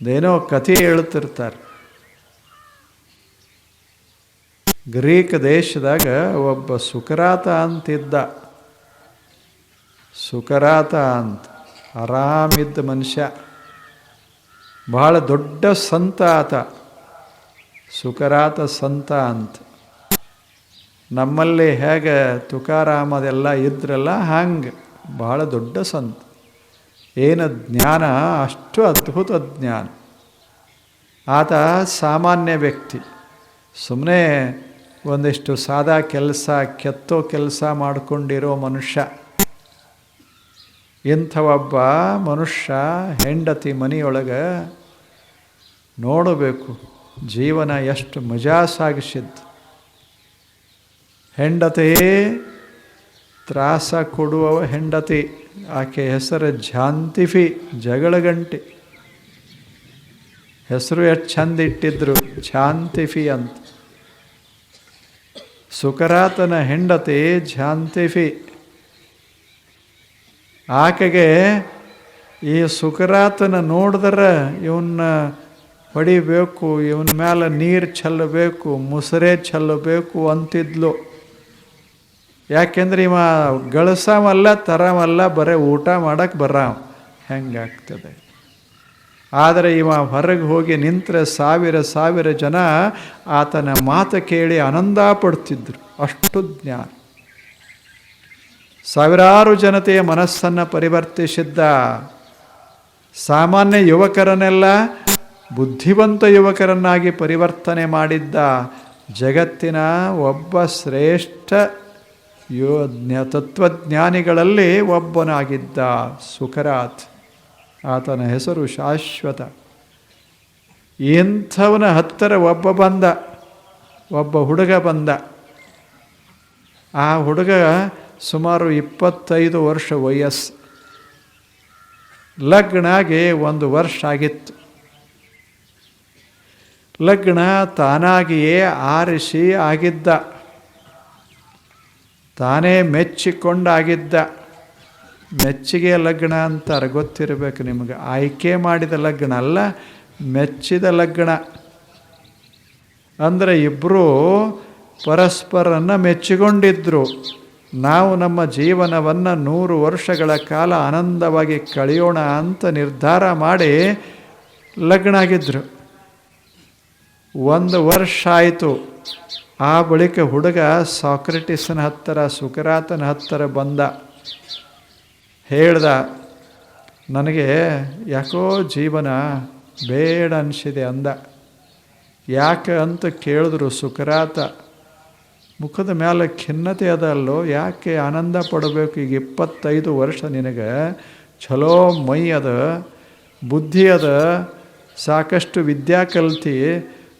ಅದೇನೋ ಕಥೆ ಹೇಳ್ತಿರ್ತಾರೆ ಗ್ರೀಕ್ ದೇಶದಾಗ ಒಬ್ಬ ಸುಕರಾತ ಅಂತಿದ್ದ. ಸುಕರಾತ ಅಂತ, ಆರಾಮಿದ್ದ ಮನುಷ್ಯ. ಬಹಳ ದೊಡ್ಡ ಸಂತ ಆತ. ಸುಕರಾತ ಸಂತ ಅಂತ. ನಮ್ಮಲ್ಲಿ ಹೇಗೆ ತುಕಾರಾಮದೆಲ್ಲ ಇದ್ರಲ್ಲ ಹಂಗೆ ಬಹಳ ದೊಡ್ಡ ಸಂತ. ಏನು ಜ್ಞಾನ, ಅಷ್ಟು ಅದ್ಭುತ ಜ್ಞಾನ. ಆತ ಸಾಮಾನ್ಯ ವ್ಯಕ್ತಿ. ಸುಮ್ಮನೆ ಒಂದಿಷ್ಟು ಸಾದಾ ಕೆಲಸ, ಕೆತ್ತೋ ಕೆಲಸ ಮಾಡಿಕೊಂಡಿರೋ ಮನುಷ್ಯ. ಇಂಥ ಒಬ್ಬ ಮನುಷ್ಯ, ಹೆಂಡತಿ ಮನೆಯೊಳಗೆ ನೋಡಬೇಕು, ಜೀವನ ಎಷ್ಟು ಮಜಾ ಸಾಗಿಸಿದ್ದು. ಹೆಂಡತಿ ತ್ರಾಸ ಕೊಡುವವ ಹೆಂಡತಿ, ಆಕೆ ಹೆಸರು ಜಗಳ ಜಗಳಗಂಟಿ. ಹೆಸರು ಎಷ್ಟು ಚಂದ ಇಟ್ಟಿದ್ರು, ಝಾಂತಿಫಿ ಅಂತ. ಸುಕರಾತನ ಹೆಂಡತಿ ಝಾಂತಿಫಿ. ಆಕೆಗೆ ಈ ಸುಕರಾತನ ನೋಡಿದ್ರೆ ಇವನ್ನ ಹೊಡಿಬೇಕು, ಇವನ ಮೇಲೆ ನೀರು ಚೆಲ್ಲಬೇಕು ಮುಸರೆ ಚೆಲ್ಲಬೇಕು ಅಂತಿದ್ಲು. ಯಾಕೆಂದ್ರೆ ಇವ ಗಳಸವಲ್ಲ ತರಮಲ್ಲ, ಬರೀ ಊಟ ಮಾಡಕ್ಕೆ ಬರ ಹೆಂಗಾಗ್ತದೆ? ಆದರೆ ಇವ ಹೊರಗೆ ಹೋಗಿ ನಿಂತರೆ ಸಾವಿರ ಸಾವಿರ ಜನ ಆತನ ಮಾತು ಕೇಳಿ ಆನಂದ ಪಡ್ತಿದ್ರು ಅಷ್ಟು ಜ್ಞಾನ. ಸಾವಿರಾರು ಜನತೆಯ ಮನಸ್ಸನ್ನು ಪರಿವರ್ತಿಸಿದ್ದ ಸಾಮಾನ್ಯ ಯುವಕರನ್ನೆಲ್ಲ ಬುದ್ಧಿವಂತ ಯುವಕರನ್ನಾಗಿ ಪರಿವರ್ತನೆ ಮಾಡಿದ್ದ ಜಗತ್ತಿನ ಒಬ್ಬ ಶ್ರೇಷ್ಠ ಯೋ ಜ್ಞ, ತತ್ವಜ್ಞಾನಿಗಳಲ್ಲಿ ಒಬ್ಬನಾಗಿದ್ದ ಸುಖರಾತ್ ಆತನ ಹೆಸರು ಶಾಶ್ವತ. ಇಂಥವನ ಹತ್ತಿರ ಒಬ್ಬ ಬಂದ, ಒಬ್ಬ ಹುಡುಗ ಬಂದ. ಆ ಹುಡುಗ ಸುಮಾರು ಇಪ್ಪತ್ತೈದು ವರ್ಷ ವಯಸ್ಸು. ಲಗ್ನಾಗೆ ಒಂದು ವರ್ಷ ಆಗಿತ್ತು. ಲಗ್ನ ತಾನಾಗಿಯೇ ಆರಿಸಿ ಆಗಿದ್ದ. ತಾನೇ ಮೆಚ್ಚಿಕೊಂಡಾಗಿದ್ದ ಮೆಚ್ಚಿಗೆ ಲಗ್ನ ಅಂತಾರೆ, ಗೊತ್ತಿರಬೇಕು ನಿಮಗೆ. ಆಯ್ಕೆ ಮಾಡಿದ ಲಗ್ನ ಅಲ್ಲ, ಮೆಚ್ಚಿದ ಲಗ್ನ. ಅಂದರೆ ಇಬ್ಬರು ಪರಸ್ಪರನ್ನ ಮೆಚ್ಚಿಕೊಂಡಿದ್ದರು ನಾವು ನಮ್ಮ ಜೀವನವನ್ನು ನೂರು ವರ್ಷಗಳ ಕಾಲ ಆನಂದವಾಗಿ ಕಳೆಯೋಣ ಅಂತ ನಿರ್ಧಾರ ಮಾಡಿ ಲಗ್ನ ಆಗಿದ್ದರು ಒಂದು ವರ್ಷ ಆಯಿತು. ಆ ಬಳಿಕ ಹುಡುಗ ಸಾಕ್ರೆಟಿಸನ ಹತ್ತಿರ ಸುಕರಾತನ ಹತ್ತಿರ ಬಂದ. ಹೇಳ್ದ, ನನಗೆ ಯಾಕೋ ಜೀವನ ಬೇಡ ಅನಿಸಿದೆ ಅಂದ. ಯಾಕೆ ಅಂತ ಕೇಳಿದ್ರು ಸುಕರಾತ ಮುಖದ ಮೇಲೆ ಖಿನ್ನತೆ ಅದಲ್ಲೋ, ಯಾಕೆ ಆನಂದ ಪಡಬೇಕು ಈಗ ಇಪ್ಪತ್ತೈದು ವರ್ಷ ನಿನಗೆ? ಚಲೋ ಮೈ ಅದ, ಬುದ್ಧಿ ಅದ, ಸಾಕಷ್ಟು ವಿದ್ಯಾ ಕಲ್ತಿ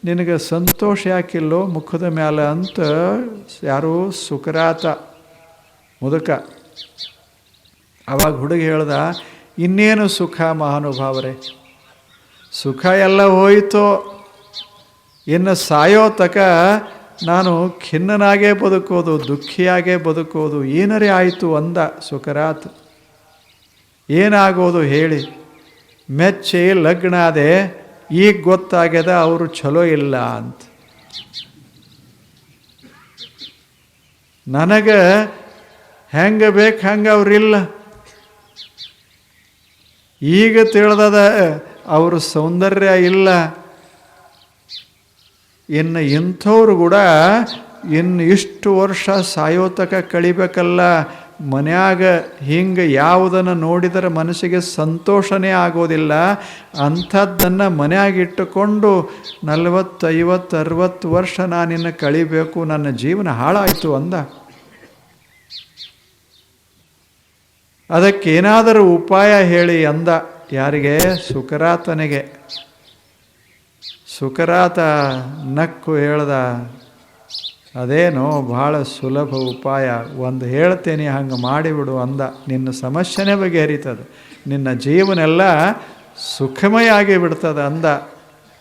ನಿನಗೆ ಸಂತೋಷ ಯಾಕಿಲ್ಲೋ ಮುಖದ ಮೇಲೆ ಅಂತ ಯಾರೋ ಸುಕರಾತ ಮುದುಕ. ಅವಾಗ ಹುಡುಗ ಹೇಳ್ದ, ಇನ್ನೇನು ಸುಖ ಮಹಾನುಭಾವರೇ? ಸುಖ ಎಲ್ಲ ಹೋಯಿತೋ? ಇನ್ನು ಸಾಯೋ ತಕ ನಾನು ಖಿನ್ನನಾಗೇ ಬದುಕೋದು, ದುಃಖಿಯಾಗೇ ಬದುಕೋದು, ಏನರೇ ಆಯಿತು ಅಂದ ಸುಖರಾತ್ ಏನಾಗೋದು ಹೇಳಿ, ಮೆಚ್ಚಿ ಲಗ್ನ ಅದೇ ಈಗ ಗೊತ್ತಾಗ್ಯದ ಅವರು ಚಲೋ ಇಲ್ಲ ಅಂತ. ನನಗೆ ಹೆಂಗೆ ಬೇಕು ಹಂಗೆ ಅವರಿಲ್ಲ ಈಗ ತಿಳಿದದ ಅವ್ರ ಸೌಂದರ್ಯ ಇಲ್ಲ. ಇನ್ನು ಇಂಥವ್ರು ಕೂಡ ಇನ್ನು ಇಷ್ಟು ವರ್ಷ ಸಾಯೋತಕ ಕಳಿಬೇಕಲ್ಲ. ಮನ್ಯಾಗ ಹಿಂಗೆ ಯಾವುದನ್ನು ನೋಡಿದರೆ ಮನಸ್ಸಿಗೆ ಸಂತೋಷನೇ ಆಗೋದಿಲ್ಲ. ಅಂಥದ್ದನ್ನು ಮನೆಯಾಗಿಟ್ಟುಕೊಂಡು ನಲವತ್ತು ಐವತ್ತು ಅರವತ್ತು ವರ್ಷ ನಾನಿನ್ನು ಕಳಿಬೇಕು, ನನ್ನ ಜೀವನ ಹಾಳಾಯಿತು ಅಂದ. ಅದಕ್ಕೇನಾದರೂ ಉಪಾಯ ಹೇಳಿ ಅಂದ. ಯಾರಿಗೆ? ಸುಕರಾತನಿಗೆ. ಸುಕರಾತ ನಕ್ಕು ಹೇಳ್ದ ಅದೇನೋ ಭಾಳ ಸುಲಭ ಉಪಾಯ. ಒಂದು ಹೇಳ್ತೇನೆ, ಹಂಗೆ ಮಾಡಿಬಿಡು ಅಂದ. ನಿನ್ನ ಸಮಸ್ಯೆನೇ ಬಗೆಹರಿತದೆ. ನಿನ್ನ ಜೀವನೆಲ್ಲ ಸುಖಮಯ ಆಗಿ ಬಿಡ್ತದೆ ಅಂದ.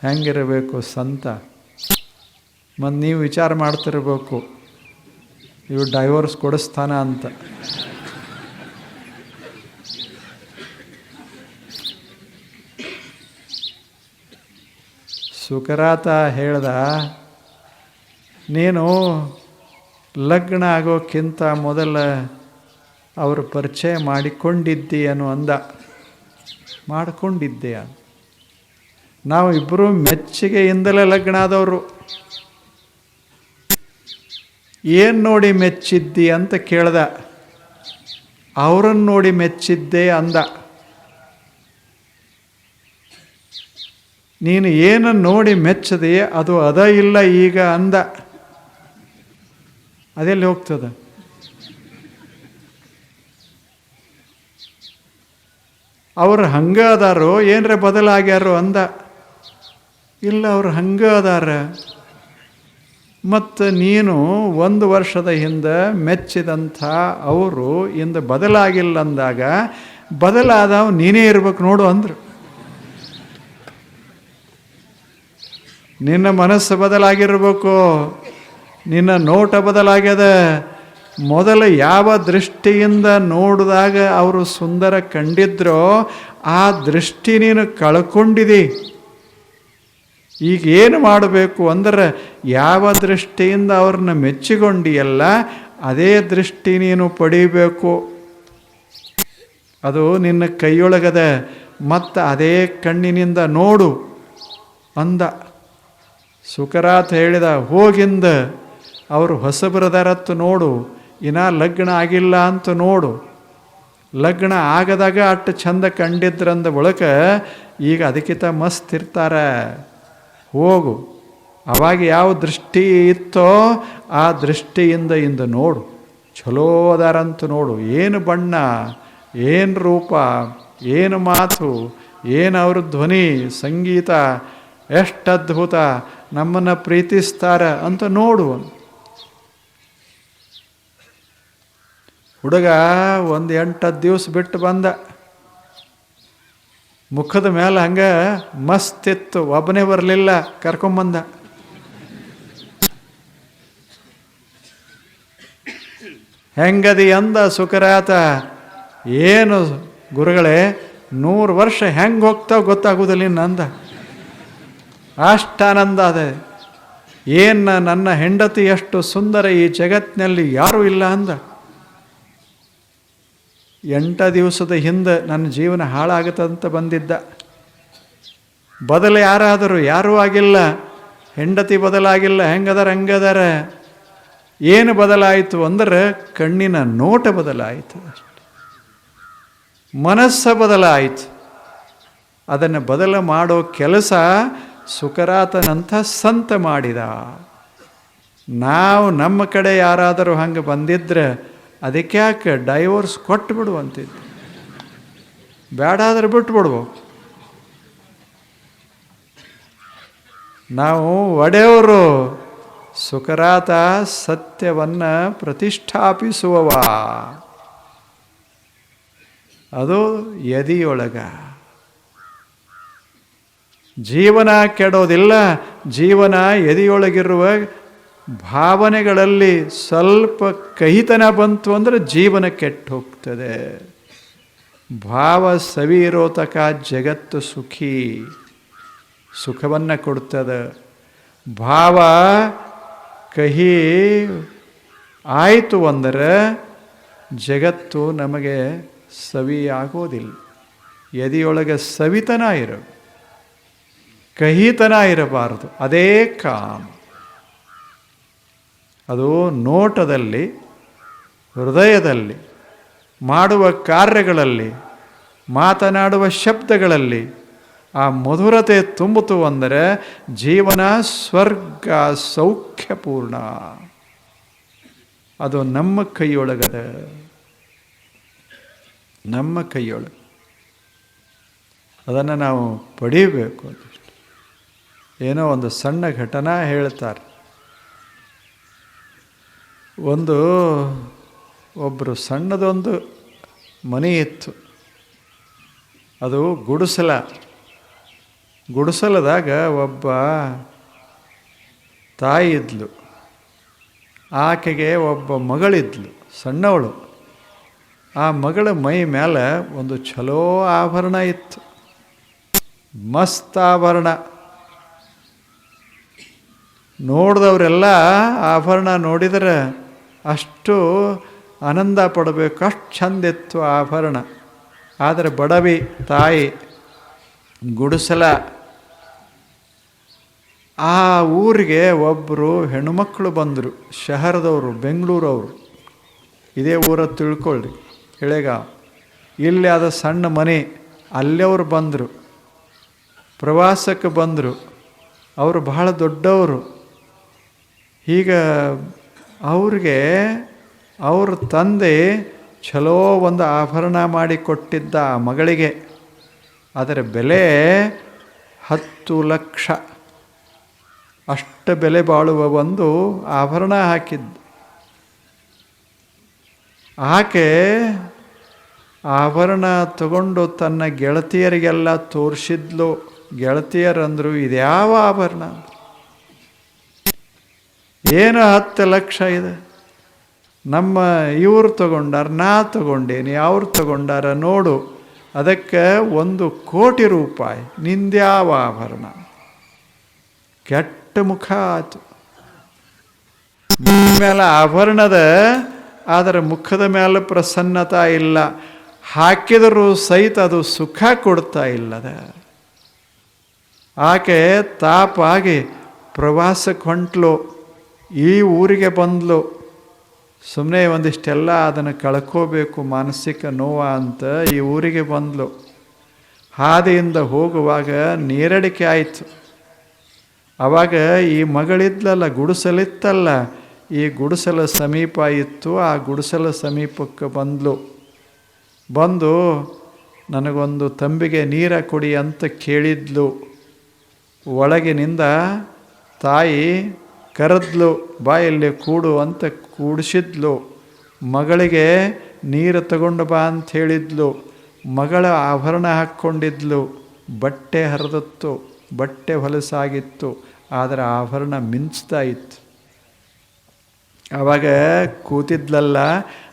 ಹೆಂಗಿರಬೇಕು ಸಂತ? ಮತ್ತು ನೀವು ವಿಚಾರ ಮಾಡ್ತಿರ್ಬೇಕು. ಇವು ಡೈವರ್ಸ್ ಕೊಡಿಸ್ತಾನ ಅಂತ. ಸುಖರಾತ ಹೇಳ್ದ ನೀನು ಲಗ್ನ ಆಗೋಕ್ಕಿಂತ ಮೊದಲ ಅವರು ಪರಿಚಯ ಮಾಡಿಕೊಂಡಿದ್ದೀಯನು ಅಂದ. ಮಾಡಿಕೊಂಡಿದ್ದೀಯ ನಾವು ಇಬ್ಬರು ಮೆಚ್ಚುಗೆಯಿಂದಲೇ ಲಗ್ನ ಆದವರು. ಏನು ನೋಡಿ ಮೆಚ್ಚಿದ್ದಿ ಅಂತ ಕೇಳ್ದ. ಅವರನ್ನು ನೋಡಿ ಮೆಚ್ಚಿದ್ದೆ ಅಂದ. ನೀನು ಏನು ನೋಡಿ ಮೆಚ್ಚದೆ ಅದು ಅದ ಇಲ್ಲ ಈಗ ಅಂದ. ಅದೆಲ್ಲಿ ಹೋಗ್ತದೆ? ಅವ್ರು ಹಂಗ ಅದಾರೋ, ಏನರ ಬದಲಾಗ್ಯಾರೋ ಅಂದ. ಇಲ್ಲ, ಅವ್ರು ಹಂಗ ಅದಾರ. ಮತ್ತು ನೀನು ಒಂದು ವರ್ಷದ ಹಿಂದೆ ಮೆಚ್ಚಿದಂಥ ಅವರು ಇಂದು ಬದಲಾಗಿಲ್ಲ ಅಂದಾಗ, ಬದಲಾದವ್ ನೀನೇ ಇರ್ಬೇಕು ನೋಡು ಅಂದರು. ನಿನ್ನ ಮನಸ್ಸು ಬದಲಾಗಿರ್ಬೇಕು. ನಿನ್ನ ನೋಟ ಬದಲಾಗ್ಯದ. ಮೊದಲು ಯಾವ ದೃಷ್ಟಿಯಿಂದ ನೋಡಿದಾಗ ಅವರು ಸುಂದರ ಕಂಡಿದ್ರೋ, ಆ ದೃಷ್ಟಿ ನೀನು ಕಳ್ಕೊಂಡಿದಿ. ಈಗ ಏನು ಮಾಡಬೇಕು ಅಂದ್ರೆ, ಯಾವ ದೃಷ್ಟಿಯಿಂದ ಅವ್ರನ್ನ ಮೆಚ್ಚಿಕೊಂಡಿಯಲ್ಲ ಅದೇ ದೃಷ್ಟಿ ನೀನು ಪಡಿಬೇಕು. ಅದು ನಿನ್ನ ಕೈಯೊಳಗದ, ಮತ್ತು ಅದೇ ಕಣ್ಣಿನಿಂದ ನೋಡು ಅಂದ. ಸುಕರಾತ್ ಹೇಳಿದ, ಹೋಗಿಂದ. ಅವರು ಹೊಸಬರದಾರತ್ತು ನೋಡು ಇನ್ನ ಲಗ್ನ ಆಗಿಲ್ಲ ಅಂತ ನೋಡು. ಲಗ್ನ ಆಗದಾಗ ಅಟ್ಟು ಚಂದ ಕಂಡಿದ್ರಂದ ಒಳಕ ಈಗ ಅದಕ್ಕಿಂತ ಮಸ್ತ್ ಇರ್ತಾರೆ. ಹೋಗು, ಅವಾಗ ಯಾವ ದೃಷ್ಟಿ ಇತ್ತೋ ಆ ದೃಷ್ಟಿಯಿಂದ ಇಂದ ನೋಡು. ಚಲೋ ಅದಾರಂತ ನೋಡು. ಏನು ಬಣ್ಣ, ಏನು ರೂಪ, ಏನು ಮಾತು, ಏನು ಅವ್ರ ಧ್ವನಿ, ಸಂಗೀತ, ಎಷ್ಟು ಅದ್ಭುತ, ನಮ್ಮನ್ನು ಪ್ರೀತಿಸ್ತಾರೆ ಅಂತ ನೋಡು. ಹುಡುಗ ಒಂದು ಎಂಟತ್ತು ದಿವಸ ಬಿಟ್ಟು ಬಂದ. ಮುಖದ ಮೇಲೆ ಹಂಗೆ ಮಸ್ತ್ ಇತ್ತು, ಒಬ್ಬನೇ ಬರಲಿಲ್ಲ ಕರ್ಕೊಂಬಂದ ಹೆಂಗದಿ ಅಂದ ಸುಖರಾತ? ಏನು ಗುರುಗಳೇ, ನೂರು ವರ್ಷ ಹೆಂಗೆ ಹೋಗ್ತಾವ ಗೊತ್ತಾಗೋದಿಲ್ಲ ನಂದ ಅಷ್ಟಾನಂದ ಅದೆ. ಏನು ನನ್ನ ಹೆಂಡತಿ ಎಷ್ಟು ಸುಂದರ ಈ ಜಗತ್ತಿನಲ್ಲಿ ಯಾರೂ ಇಲ್ಲ ಅಂದ. ಎಂಟ ದಿವಸದ ಹಿಂದೆ ನನ್ನ ಜೀವನ ಹಾಳಾಗುತ್ತಂತ ಬಂದಿದ್ದ. ಬದಲು ಯಾರಾದರೂ ಯಾರೂ ಆಗಿಲ್ಲ. ಹೆಂಡತಿ ಬದಲಾಗಿಲ್ಲ, ಹೆಂಗದಾರ, ಹಂಗದಾರ. ಏನು ಬದಲಾಯಿತು ಅಂದ್ರೆ ಕಣ್ಣಿನ ನೋಟ ಬದಲಾಯಿತು ಮನಸ್ಸ ಬದಲಾಯಿತು. ಅದನ್ನು ಬದಲು ಮಾಡೋ ಕೆಲಸ ಸುಖರಾತನಂಥ ಸಂತ ಮಾಡಿದ. ನಾವು ನಮ್ಮ ಕಡೆ ಯಾರಾದರೂ ಹಂಗೆ ಬಂದಿದ್ರೆ ಅದಕ್ಕೆ ಯಾಕೆ ಡೈವೋರ್ಸ್ ಕೊಟ್ಟು ಬಿಡುವಂತಿದ್ದು ಬೇಡ ಆದ್ರೆ ಬಿಟ್ಬಿಡ್ಬೇಕು ನಾವು ಒಡೆಯವರು ಸುಖರಾತ ಸತ್ಯವನ್ನು ಪ್ರತಿಷ್ಠಾಪಿಸುವವ. ಅದು ಎದಿಯೊಳಗ ಜೀವನ ಕೆಡೋದಿಲ್ಲ, ಜೀವನ ಎದೆಯೊಳಗಿರುವ ಭಾವನೆಗಳಲ್ಲಿ ಸ್ವಲ್ಪ ಕಹಿತನ ಬಂತು ಅಂದರೆ ಜೀವನ ಕೆಟ್ಟು ಹೋಗ್ತದೆ. ಭಾವ ಸವಿ ಇರೋ ತಕ ಜಗತ್ತು ಸುಖಿ, ಸುಖವನ್ನು ಕೊಡ್ತದೆ. ಭಾವ ಕಹಿ ಆಯಿತು ಅಂದರೆ ಜಗತ್ತು ನಮಗೆ ಸವಿ ಆಗೋದಿಲ್ಲ ಎದೆಯೊಳಗೆ ಸವಿತನ ಇರ, ಕಹಿತನ ಇರಬಾರದು. ಅದೇ ಕಾಮ. ಅದು ನೋಟದಲ್ಲಿ, ಹೃದಯದಲ್ಲಿ, ಮಾಡುವ ಕಾರ್ಯಗಳಲ್ಲಿ, ಮಾತನಾಡುವ ಶಬ್ದಗಳಲ್ಲಿ ಆ ಮಧುರತೆ ತುಂಬಿತು ಅಂದರೆ ಜೀವನ ಸ್ವರ್ಗ ಸೌಖ್ಯಪೂರ್ಣ. ಅದು ನಮ್ಮ ಕೈಯೊಳಗದ. ನಮ್ಮ ಕೈಯೊಳಗೆ. ಅದನ್ನು ನಾವು ಪಡೀಬೇಕು. ಏನೋ ಒಂದು ಸಣ್ಣ ಘಟನಾ ಹೇಳ್ತಾರೆ. ಒಂದು ಒಬ್ಬರು ಸಣ್ಣದೊಂದು ಮನೆ ಇತ್ತು. ಅದು ಗುಡಿಸಲ. ಗುಡಿಸಲದಾಗ ಒಬ್ಬ ತಾಯಿ ಇದ್ಲು. ಆಕೆಗೆ ಒಬ್ಬ ಮಗಳಿದ್ಲು, ಸಣ್ಣವಳು. ಆ ಮಗಳ ಮೈ ಮೇಲೆ ಒಂದು ಚಲೋ ಆಭರಣ ಇತ್ತು. ಮಸ್ತ್ ಆಭರಣ. ನೋಡಿದವರೆಲ್ಲ ಆಭರಣ ನೋಡಿದರೆ ಅಷ್ಟು ಆನಂದ ಪಡಬೇಕು, ಅಷ್ಟು ಚಂದಿತ್ತು ಆಭರಣ. ಆದರೆ ಬಡವಿ ತಾಯಿ ಗುಡಿಸಲ, ಆ ಊರಿಗೆ ಒಬ್ಬರು ಹೆಣ್ಣುಮಕ್ಕಳು ಬಂದರು, ಶಹರದವರು, ಬೆಂಗಳೂರವರು. ಇದೇ ಊರ ತಿಳ್ಕೊಳ್ಳಿ ಎಳೆಗಾವ್. ಇಲ್ಲಿ ಆದ ಸಣ್ಣ ಮನೆ ಅಲ್ಲೆವ್ರು ಬಂದರು. ಪ್ರವಾಸಕ್ಕೆ ಬಂದರು. ಅವರು ಬಹಳ ದೊಡ್ಡವರು. ಈಗ ಅವ್ರಿಗೆ ಅವ್ರ ತಂದೆ ಚಲೋ ಒಂದು ಆಭರಣ ಮಾಡಿ ಕೊಟ್ಟಿದ್ದ ಆ ಮಗಳಿಗೆ. ಅದರ ಬೆಲೆ ಹತ್ತು ಲಕ್ಷ. ಅಷ್ಟು ಬೆಲೆ ಬಾಳುವ ಒಂದು ಆಭರಣ ಹಾಕಿದ್ದು. ಆಕೆ ಆಭರಣ ತಗೊಂಡು ತನ್ನ ಗೆಳತಿಯರಿಗೆಲ್ಲ ತೋರಿಸಿದ್ಲು. ಗೆಳತಿಯರಂದರು, ಇದ್ಯಾವ ಆಭರಣ ಏನು ಹತ್ತು ಲಕ್ಷ ಇದೆ? ನಮ್ಮ ಇವ್ರು ತಗೊಂಡಾರ, ನಾ ತಗೊಂಡೇನಿ, ಅವ್ರು ತಗೊಂಡಾರ ನೋಡು, ಅದಕ್ಕೆ ಒಂದು ಕೋಟಿ ರೂಪಾಯಿ, ನಿಂದ್ಯಾವ ಆಭರಣ. ಕೆಟ್ಟ ಮುಖ ಆಯ್ತು. ಮೇಲೆ ಆಭರಣದ, ಆದರೆ ಮುಖದ ಮೇಲೆ ಪ್ರಸನ್ನತ ಇಲ್ಲ. ಹಾಕಿದರೂ ಸಹಿತ ಅದು ಸುಖ ಕೊಡ್ತಾ ಇಲ್ಲದ. ಆಕೆ ತಾಪಾಗಿ ಪ್ರವಾಸಕ್ಕೆ ಹೊಂಟ್ಲು. ಈ ಊರಿಗೆ ಬಂದಲು. ಸುಮ್ಮನೆ ಒಂದಿಷ್ಟೆಲ್ಲ ಅದನ್ನು ಕಳ್ಕೋಬೇಕು ಮಾನಸಿಕ ನೋವ ಅಂತ ಈ ಊರಿಗೆ ಬಂದಲು. ಹಾದಿಯಿಂದ ಹೋಗುವಾಗ ನೀರಡಿಕೆ ಆಯಿತು. ಆವಾಗ ಈ ಮಗಳಿದ್ಲಲ್ಲ, ಗುಡಿಸಲಿತ್ತಲ್ಲ. ಈ ಗುಡಿಸಲ ಸಮೀಪ ಇತ್ತು, ಆ ಗುಡಿಸಲ ಸಮೀಪಕ್ಕೆ ಬಂದಲು. ಬಂದು ನನಗೊಂದು ತಂಬಿಗೆ ನೀರ ಕೊಡಿ ಅಂತ ಕೇಳಿದ್ಲು. ಒಳಗಿನಿಂದ ತಾಯಿ ಕರೆದ್ಲು, ಬಾಯಲ್ಲಿ ಕೂಡು ಅಂತ ಕೂಡಿಸಿದ್ಲು. ಮಗಳಿಗೆ ನೀರು ತಗೊಂಡು ಬಾ ಅಂತ ಹೇಳಿದ್ಲು. ಮಗಳ ಆಭರಣ ಹಾಕ್ಕೊಂಡಿದ್ಲು. ಬಟ್ಟೆ ಹರಿದತ್ತು, ಬಟ್ಟೆ ಹೊಲಸಾಗಿತ್ತು. ಆದರೆ ಆಭರಣ ಮಿಂಚ್ತಾ ಇತ್ತು. ಆವಾಗ ಕೂತಿದ್ಲಲ್ಲ,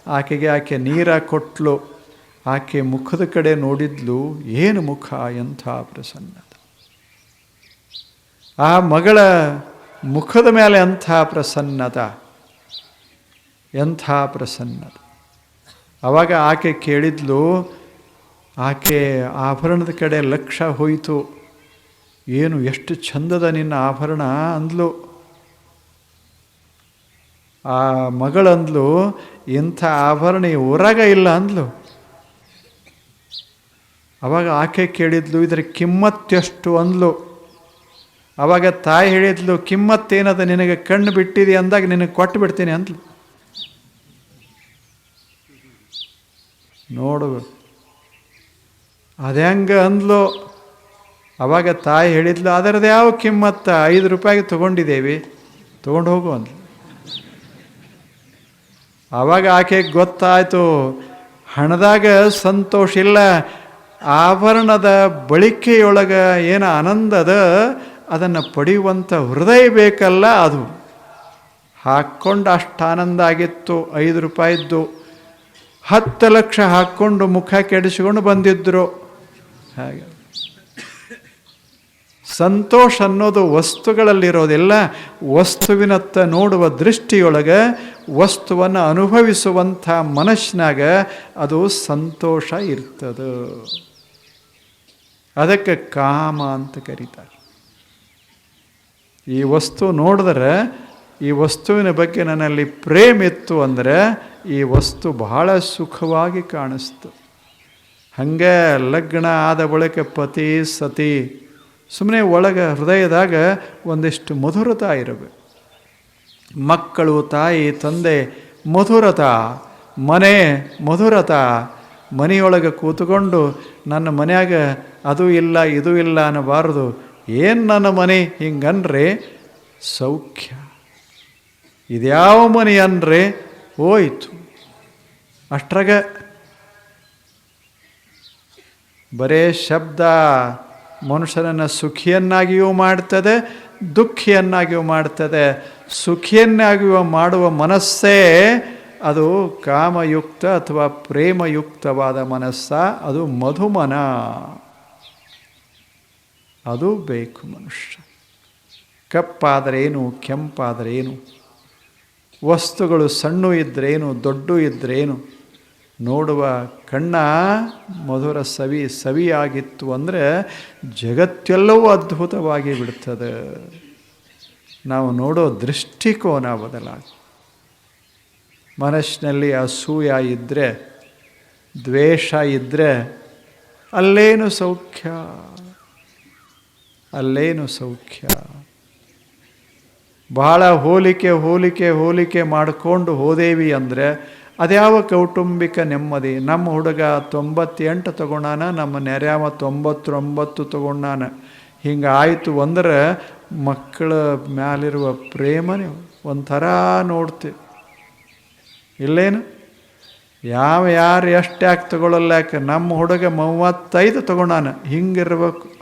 ಆಕೆಗೆ ಆಕೆ ನೀರ ಕೊಟ್ಲು. ಆಕೆ ಮುಖದ ಕಡೆ ನೋಡಿದ್ಲು, ಏನು ಮುಖ ಎಂಥ ಪ್ರಸನ್ನ ಆ ಮಗಳ ಮುಖದ ಮೇಲೆ ಎಂಥ ಪ್ರಸನ್ನತ ಎಂಥ ಪ್ರಸನ್ನತ ಆವಾಗ ಆಕೆ ಕೇಳಿದ್ಲು, ಆಕೆ ಆಭರಣದ ಕಡೆ ಲಕ್ಷ ಹೋಯಿತು. ಏನು ಎಷ್ಟು ಚಂದದ ನಿನ್ನ ಆಭರಣ? ಅಂದ್ಲು. ಆ ಮಗಳಂದ್ಲು ಇಂಥ ಆಭರಣ ಊರಾಗ ಇಲ್ಲ ಅಂದ್ಲು. ಅವಾಗ ಆಕೆ ಕೇಳಿದ್ಲು, ಇದರ ಕಿಮ್ಮತ್ತೆಷ್ಟು? ಅಂದ್ಲು. ಅವಾಗ ತಾಯಿ ಹೇಳಿದ್ಲು, ಕಿಮ್ಮತ್ತೇನದ ನಿನಗೆ ಕಣ್ಣು ಬಿಟ್ಟಿದೆ ಅಂದಾಗ ನಿನಗೆ ಕೊಟ್ಟು ಬಿಡ್ತೀನಿ ಅಂದ್ಲು. ನೋಡು ಅದ್ಯಾಂಗ ಅಂದ್ಲು. ಅವಾಗ ತಾಯಿ ಹೇಳಿದ್ಲು ಅದರದ್ದು ಯಾವ ಕಿಮ್ಮತ್ತ? ಐದು ರೂಪಾಯಿಗೆ ತೊಗೊಂಡಿದ್ದೇವೆ, ತೊಗೊಂಡು ಹೋಗು ಅಂದ್ಲು. ಆವಾಗ ಆಕೆಗೆ ಗೊತ್ತಾಯಿತು, ಹಣದಾಗ ಸಂತೋಷ ಇಲ್ಲ, ಆಭರಣದ ಬಳಿಕೆಯೊಳಗೆ ಏನು ಆನಂದದ? ಅದನ್ನು ಪಡೆಯುವಂಥ ಹೃದಯ ಬೇಕಲ್ಲ ಅದು. ಹಾಕ್ಕೊಂಡು ಅಷ್ಟು ಆನಂದ ಆಗಿತ್ತು. ಐದು ರೂಪಾಯಿದ್ದು ಹತ್ತು ಲಕ್ಷ ಹಾಕ್ಕೊಂಡು ಮುಖ ಕೆಡಿಸಿಕೊಂಡು ಬಂದಿದ್ದರು ಹಾಗೆ. ಸಂತೋಷ ಅನ್ನೋದು ವಸ್ತುಗಳಲ್ಲಿರೋದಿಲ್ಲ. ವಸ್ತುವಿನತ್ತ ನೋಡುವ ದೃಷ್ಟಿಯೊಳಗೆ ವಸ್ತುವನ್ನು ಅನುಭವಿಸುವಂಥ ಮನಸ್ಸಿನಾಗ ಅದು ಸಂತೋಷ ಇರ್ತದೆ. ಅದಕ್ಕೆ ಕಾಮ ಅಂತ ಕರೀತಾರೆ. ಈ ವಸ್ತು ನೋಡಿದ್ರೆ, ಈ ವಸ್ತುವಿನ ಬಗ್ಗೆ ನನ್ನಲ್ಲಿ ಪ್ರೇಮಿತ್ತು ಅಂದರೆ, ಈ ವಸ್ತು ಬಹಳ ಸುಖವಾಗಿ ಕಾಣಿಸ್ತು. ಹಾಗೆ ಲಗ್ನ ಆದ ಬಳಿಕ ಪತಿ, ಸತಿ ಸುಮ್ಮನೆ ಒಳಗೆ ಹೃದಯದಾಗ ಒಂದಿಷ್ಟು ಮಧುರತ ಇರಬೇಕು. ಮಕ್ಕಳು, ತಾಯಿ, ತಂದೆ, ಮಧುರತ, ಮನೆ ಮಧುರತ, ಮನೆಯೊಳಗೆ ಕೂತ್ಕೊಂಡು ನನ್ನ ಮನೆಯಾಗ ಅದು ಇಲ್ಲ, ಇದು ಇಲ್ಲ ಅನ್ನಬಾರ್ದು. ಏನು ನನ್ನ ಮನೆ ಹಿಂಗನ್ರೆ ಸೌಖ್ಯ. ಇದ್ಯಾವ ಮನೆ ಅಂದರೆ ಹೋಯಿತು. ಅಷ್ಟ್ರಾಗ ಬರೇ ಶಬ್ದ ಮನುಷ್ಯನನ್ನು ಸುಖಿಯನ್ನಾಗಿಯೂ ಮಾಡ್ತದೆ, ದುಃಖಿಯನ್ನಾಗಿಯೂ ಮಾಡ್ತದೆ. ಸುಖಿಯನ್ನಾಗಿಯೂ ಮಾಡುವ ಮನಸ್ಸೇ ಅದು ಕಾಮಯುಕ್ತ ಅಥವಾ ಪ್ರೇಮಯುಕ್ತವಾದ ಮನಸ್ಸ? ಅದು ಮಧುಮನ. ಅದು ಬೇಕು ಮನುಷ್ಯ. ಕಪ್ಪಾದರೇನು ಕೆಂಪಾದರೇನು ವಸ್ತುಗಳು ಸಣ್ಣ ಇದ್ರೇನು ದೊಡ್ಡ ಇದ್ರೇನು ನೋಡುವ ಕಣ್ಣ ಮಧುರ ಸವಿ, ಸವಿಯಾಗಿತ್ತು ಅಂದರೆ ಜಗತ್ತೆಲ್ಲವೂ ಅದ್ಭುತವಾಗಿ ಬಿಡ್ತದೆ. ನಾವು ನೋಡೋ ದೃಷ್ಟಿಕೋನ ಬದಲಾಗ. ಮನಸ್ಸಿನಲ್ಲಿ ಅಸೂಯ ಇದ್ದರೆ ದ್ವೇಷ ಇದ್ದರೆ ಅಲ್ಲೇನು ಸೌಖ್ಯ? ಅಲ್ಲೇನು ಸೌಖ್ಯ? ಬಹಳ ಹೋಲಿಕೆ ಹೋಲಿಕೆ ಹೋಲಿಕೆ ಮಾಡಿಕೊಂಡು ಹೋದೇವಿ ಅಂದರೆ ಅದ್ಯಾವ ಕೌಟುಂಬಿಕ ನೆಮ್ಮದಿ? ನಮ್ಮ ಹುಡುಗ ತೊಂಬತ್ತೆಂಟು ತಗೊಂಡಾನ, ನಮ್ಮ ನೆರ್ಯಾವ ತೊಂಬತ್ತೊಂಬತ್ತು ತಗೊಂಡಾನ. ಹಿಂಗೆ ಆಯಿತು ಅಂದ್ರೆ ಮಕ್ಕಳ ಮ್ಯಾಲಿರುವ ಪ್ರೇಮನೇ ಒಂಥರ ನೋಡ್ತೀವಿ ಇಲ್ಲೇನು? ಯಾವ ಯಾರು ಎಷ್ಟು ಯಾಕೆ ತಗೊಳ್ಳಲ್ಲ ಯಾಕೆ ನಮ್ಮ ಹುಡುಗ ಮೂವತ್ತೈದು ತಗೊಂಡಾನ, ಹಿಂಗಿರ್ಬೇಕು.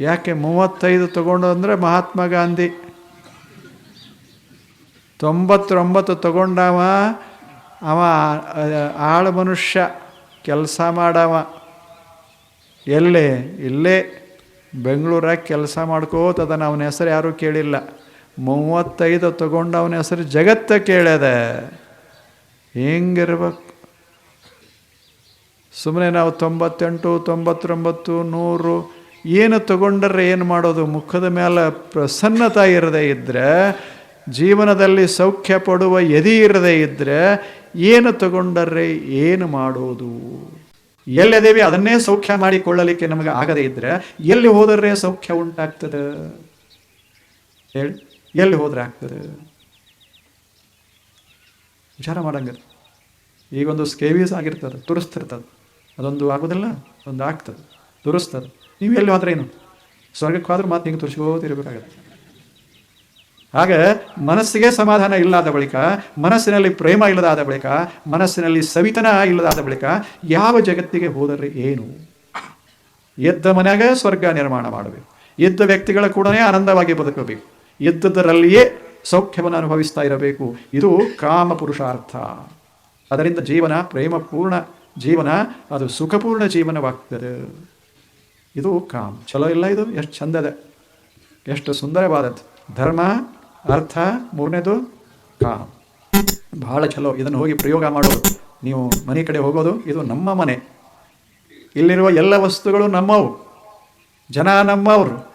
ಯಾಕೆ ಮೂವತ್ತೈದು ತಗೊಂಡು ಅಂದರೆ ಮಹಾತ್ಮ ಗಾಂಧಿ? ತೊಂಬತ್ತೊಂಬತ್ತು ತಗೊಂಡವ, ಅವ ಆಳು ಮನುಷ್ಯ, ಕೆಲಸ ಮಾಡವ. ಎಲ್ಲೇ? ಇಲ್ಲೇ. ಬೆಂಗಳೂರಾಗ ಕೆಲಸ ಮಾಡ್ಕೋತದ ಅವನ ಹೆಸರು ಯಾರೂ ಕೇಳಿಲ್ಲ. ಮೂವತ್ತೈದು ಅವನ ಹೆಸರು ಜಗತ್ತ ಕೇಳ್ಯದ. ಹೆಂಗಿರ್ಬೇಕು? ಸುಮ್ಮನೆ ನಾವು ತೊಂಬತ್ತೆಂಟು, ತೊಂಬತ್ತೊಂಬತ್ತು, ನೂರು ಏನು ತಗೊಂಡರೆ ಏನು ಮಾಡೋದು? ಮುಖದ ಮೇಲೆ ಪ್ರಸನ್ನತೆ ಇರದೇ ಇದ್ದರೆ ಜೀವನದಲ್ಲಿ ಸೌಖ್ಯ ಪಡುವ ಎದಿ ಇರದೇ ಇದ್ದರೆ ಏನು ತಗೊಂಡರೆ ಏನು ಮಾಡೋದು? ಎಲ್ಲೆದೇವಿ ಅದನ್ನೇ ಸೌಖ್ಯ ಮಾಡಿಕೊಳ್ಳಲಿಕ್ಕೆ ನಮಗೆ ಆಗದೇ ಇದ್ದರೆ ಎಲ್ಲಿ ಹೋದರೆ ಸೌಖ್ಯ ಉಂಟಾಗ್ತದೆ? ಹೇಳಿ, ಎಲ್ಲಿ ಹೋದರೆ ಆಗ್ತದೆ? ವಿಚಾರ ಮಾಡಂಗ ಈಗೊಂದು ಸ್ಕೇವೀಸ್ ಆಗಿರ್ತದೆ, ತುರಿಸ್ತಿರ್ತದೆ. ಅದೊಂದು ಆಗೋದಿಲ್ಲ, ಒಂದು ಆಗ್ತದೆ, ತುರಿಸ್ತದೆ. ನೀವು ಎಲ್ಲಿ ಹೋದ್ರೆ ಏನು? ಸ್ವರ್ಗಕ್ಕೆ ಹೋದ್ರೆ ಮಾತು ಹಿಂಗೆ ತೋರಿಸ್ಕೋತಿರ್ಬೇಕಾಗತ್ತೆ ಹಾಗೆ ಮನಸ್ಸಿಗೆ ಸಮಾಧಾನ ಇಲ್ಲದ ಬಳಿಕ, ಮನಸ್ಸಿನಲ್ಲಿ ಪ್ರೇಮ ಇಲ್ಲದಾದ ಬಳಿಕ, ಮನಸ್ಸಿನಲ್ಲಿ ಸವಿತನ ಇಲ್ಲದಾದ ಬಳಿಕ ಯಾವ ಜಗತ್ತಿಗೆ ಹೋದರೆ ಏನು? ಎದ್ದ ಮನೆಯಾಗ ಸ್ವರ್ಗ ನಿರ್ಮಾಣ ಮಾಡಬೇಕು. ಎದ್ದ ವ್ಯಕ್ತಿಗಳ ಕೂಡ ಆನಂದವಾಗಿ ಬದುಕಬೇಕು. ಎದ್ದದರಲ್ಲಿಯೇ ಸೌಖ್ಯವನ್ನು ಅನುಭವಿಸ್ತಾ ಇರಬೇಕು. ಇದು ಕಾಮ ಪುರುಷಾರ್ಥ ಅದರಿಂದ ಜೀವನ ಪ್ರೇಮಪೂರ್ಣ ಜೀವನ, ಅದು ಸುಖಪೂರ್ಣ ಜೀವನವಾಗ್ತದೆ. ಇದು ಕಾಮ್. ಚಲೋ ಇಲ್ಲ ಇದು? ಎಷ್ಟು ಚಂದದ ಎಷ್ಟು ಸುಂದರವಾದದ್ದು. ಧರ್ಮ, ಅರ್ಥ, ಮೂರನೇದು ಕಾಮ್. ಬಹಳ ಚಲೋ. ಇದನ್ನು ಹೋಗಿ ಪ್ರಯೋಗ ಮಾಡೋದು. ನೀವು ಮನೆ ಕಡೆ ಹೋಗೋದು, ಇದು ನಮ್ಮ ಮನೆ. ಇಲ್ಲಿರುವ ಎಲ್ಲ ವಸ್ತುಗಳು ನಮ್ಮವು. ಜನ ನಮ್ಮವರು.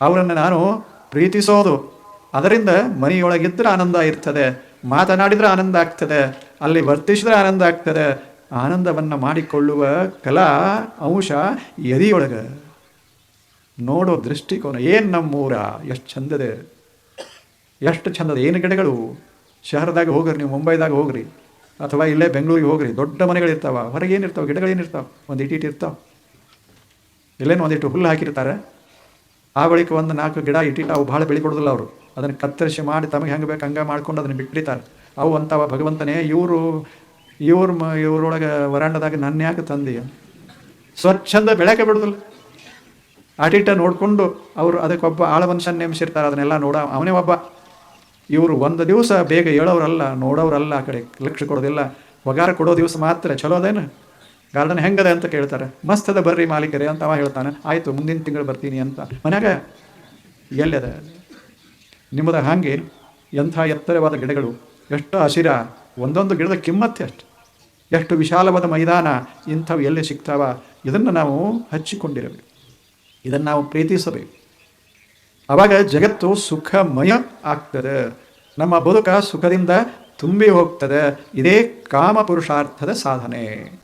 ಅವರನ್ನು ನಾನು ಪ್ರೀತಿಸೋದು. ಅದರಿಂದ ಮನೆಯೊಳಗಿದ್ದರೆ ಆನಂದ ಇರ್ತದೆ. ಮಾತನಾಡಿದ್ರೆ ಆನಂದ ಆಗ್ತದೆ. ಅಲ್ಲಿ ವರ್ತಿಸಿದ್ರೆ ಆನಂದ ಆಗ್ತದೆ. ಆನಂದವನ್ನು ಮಾಡಿಕೊಳ್ಳುವ ಕಲಾ ಅಂಶ ಎದಿಯೊಳಗೆ ನೋಡೋ ದೃಷ್ಟಿಕೋನ, ಏನು ನಮ್ಮೂರ? ಎಷ್ಟು ಚಂದದ ಎಷ್ಟು ಚಂದದ, ಏನು ಗಿಡಗಳು? ಶಹರದಾಗ ಹೋಗ್ರಿ, ನೀವು ಮುಂಬೈದಾಗ ಹೋಗ್ರಿ, ಅಥವಾ ಇಲ್ಲೇ ಬೆಂಗಳೂರಿಗೆ ಹೋಗ್ರಿ, ದೊಡ್ಡ ಮನೆಗಳಿರ್ತಾವ, ಹೊರಗೆ ಏನಿರ್ತಾವೆ ಗಿಡಗಳೇನಿರ್ತಾವೆ ಒಂದು ಇಟ್ಟಿಟ್ಟು ಇರ್ತಾವೆ. ಇಲ್ಲೇನು ಒಂದಿಟ್ಟು ಹುಲ್ಲು ಹಾಕಿರ್ತಾರೆ? ಆ ಬಳಿಕ ಒಂದು ನಾಲ್ಕು ಗಿಡ ಇಟ್ಟಿಟ್ಟು ಅವು ಭಾಳ ಬೆಳಿ ಕೊಡೋದಿಲ್ಲ ಅವರು. ಅದನ್ನು ಕತ್ತರಿಸಿ ಮಾಡಿ ತಮಗೆ ಹೆಂಗೆ ಬೇಕು ಹಂಗೆ ಮಾಡ್ಕೊಂಡು ಅದನ್ನು ಬಿಟ್ಟಿರ್ತಾರೆ ಅವು ಅಂತವ ಭಗವಂತನೇ, ಇವರು ಇವ್ರ ಮ, ಇವ್ರೊಳಗೆ ವರಾಂಡದಾಗ ನನ್ನ ಯಾಕೆ ತಂದಿ? ಸ್ವಚ್ಛಂದ ಬೆಳಕೆ ಬಿಡೋದಿಲ್ಲ. ಆಟಿಟ ನೋಡಿಕೊಂಡು ಅವರು ಅದಕ್ಕೊಬ್ಬ ಆಳ ಮನುಷ್ಯನ ನೇಮಿಸಿರ್ತಾರೆ, ಅದನ್ನೆಲ್ಲ ನೋಡ, ಅವನೇ ಒಬ್ಬ. ಇವರು ಒಂದು ದಿವಸ ಬೇಗ ಹೇಳೋರಲ್ಲ, ನೋಡೋರಲ್ಲ, ಆ ಕಡೆ ಲಕ್ಷ್ಯ ಕೊಡೋದಿಲ್ಲ. ಒಗಾರ ಕೊಡೋ ದಿವಸ ಮಾತ್ರ ಚಲೋ ಅದೇನು? ಗಾರ್ಡನ್ ಹೆಂಗದೆ ಅಂತ ಕೇಳ್ತಾರೆ. ಮಸ್ತದ ಬರ್ರಿ ಮಾಲೀಕರೇ ಅಂತ ಅವ ಹೇಳ್ತಾನೆ. ಆಯಿತು, ಮುಂದಿನ ತಿಂಗಳು ಬರ್ತೀನಿ ಅಂತ. ಮನ್ಯಾಗ ಎಲ್ಲದ ನಿಮ್ಮದ ಹಾಗೆ ಎಂಥ ಎತ್ತರವಾದ ಗಿಡಗಳು, ಎಷ್ಟು ಹಸಿರ, ಒಂದೊಂದು ಗಿಡದ ಕಿಮ್ಮತ್ತೆ ಅಷ್ಟು. ಎಷ್ಟು ವಿಶಾಲವಾದ ಮೈದಾನ ಇಂಥವು ಎಲ್ಲಿ ಸಿಗ್ತಾವ? ಇದನ್ನು ನಾವು ಹಚ್ಚಿಕೊಂಡಿರಬೇಕು. ಇದನ್ನು ನಾವು ಪ್ರೀತಿಸಬೇಕು. ಆವಾಗ ಜಗತ್ತು ಸುಖಮಯ ಆಗ್ತದೆ. ನಮ್ಮ ಬದುಕ ಸುಖದಿಂದ ತುಂಬಿ ಹೋಗ್ತದೆ. ಇದೇ ಕಾಮ ಪುರುಷಾರ್ಥದ ಸಾಧನೆ.